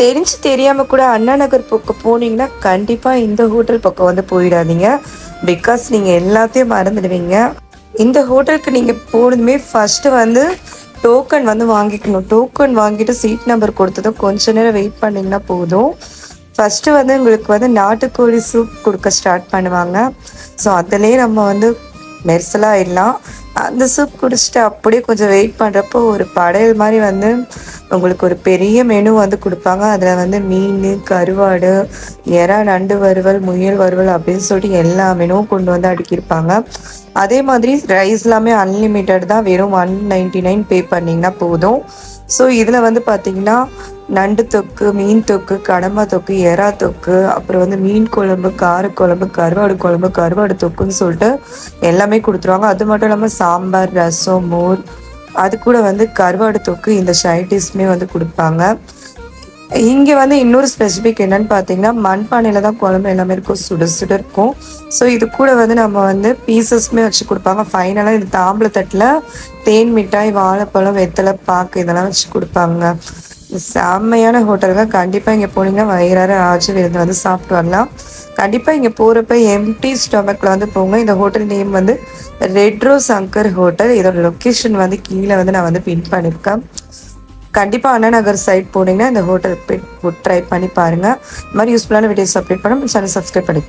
தெரிஞ்சு தெரியாமல் கூட அண்ணா நகர் பக்கம் போனீங்கன்னா கண்டிப்பாக இந்த ஹோட்டல் பக்கம் வந்து போயிடாதீங்க. பிகாஸ் நீங்கள் எல்லாத்தையும் மறந்துடுவீங்க. இந்த ஹோட்டலுக்கு நீங்கள் போனதுமே ஃபஸ்ட்டு வந்து டோக்கன் வந்து வாங்கிக்கணும். டோக்கன் வாங்கிட்டு சீட் நம்பர் கொடுத்ததும் கொஞ்ச நேரம் வெயிட் பண்ணிங்கன்னா போதும். ஃபஸ்ட்டு வந்து உங்களுக்கு வந்து நாட்டுக்கோழி சூப் கொடுக்க ஸ்டார்ட் பண்ணுவாங்க. ஸோ அதுலேயே நம்ம வந்து மெர்சலாக ஆயிடலாம் அந்த சூப் குடிச்சிட்டு அப்படியே கொஞ்சம் வெயிட் பண்ணுறப்போ ஒரு படையல் மாதிரி வந்து உங்களுக்கு ஒரு பெரிய மெனு வந்து கொடுப்பாங்க. அதில் வந்து மீன் கருவாடு எறா நண்டு வறுவல் முயல் வறுவல் அப்படின்னு சொல்லிட்டு எல்லா மெனுவும் கொண்டு வந்து அடுக்கியிருப்பாங்க. அதே மாதிரி ரைஸ் எல்லாமே அன்லிமிட்டட் தான். வெறும் ஒன் நைன்டி நைன் பே பண்ணிங்கன்னா போதும். ஸோ இதில் வந்து பார்த்தீங்கன்னா நண்டு தொக்கு மீன் தொக்கு கடம்பா தொக்கு எறா தொக்கு அப்புறம் வந்து மீன் குழம்பு காரக்குழம்பு கருவாடு குழம்பு கருவாடு தொக்குன்னு சொல்லிட்டு எல்லாமே கொடுத்துருவாங்க. அது மட்டும் இல்லாமல் சாம்பார் ரசம் மோர் அது கூட வந்து கருவாடு தொக்கு இந்த சைடிஷ்மே வந்து கொடுப்பாங்க. இங்கே வந்து இன்னொரு ஸ்பெசிஃபிக் என்னன்னு பார்த்தீங்கன்னா மண்பானையில் தான் குழம்பு எல்லாமே இருக்கும் சுட சுட இருக்கும். ஸோ இது கூட வந்து நம்ம வந்து பீசஸ்மே வச்சு கொடுப்பாங்க. ஃபைனலாக இது தாம்பளத்தட்டில் தேன் மிட்டாய் வாழைப்பழம் வெத்தலை பாக்கு இதெல்லாம் வச்சு கொடுப்பாங்க. செம்மையான ஹோட்டல் தான் கண்டிப்பாக இங்கே போனீங்கன்னா வயிறார ஆச்சு விருந்து வந்து சாப்பிட்டு வரலாம். கண்டிப்பாக இங்கே போகிறப்ப எம்டி ஸ்டொமக்கில் வந்து போங்க. இந்த ஹோட்டல் நேம் வந்து ரெட்ரோ சங்கர் ஹோட்டல். இதோட லொக்கேஷன் வந்து கீழே வந்து நான் வந்து பின் பண்ணியிருக்கேன் கண்டிப்பாக அண்ணா நகர் சைட் போனீங்கன்னா இந்த ஹோட்டல் ட்ரை பண்ணி பாருங்கள் இந்த மாதிரி யூஸ்ஃபுல்லான வீடியோஸ் அப்டேட் பண்ண சேனல் சப்ஸ்கிரைப் பண்ணி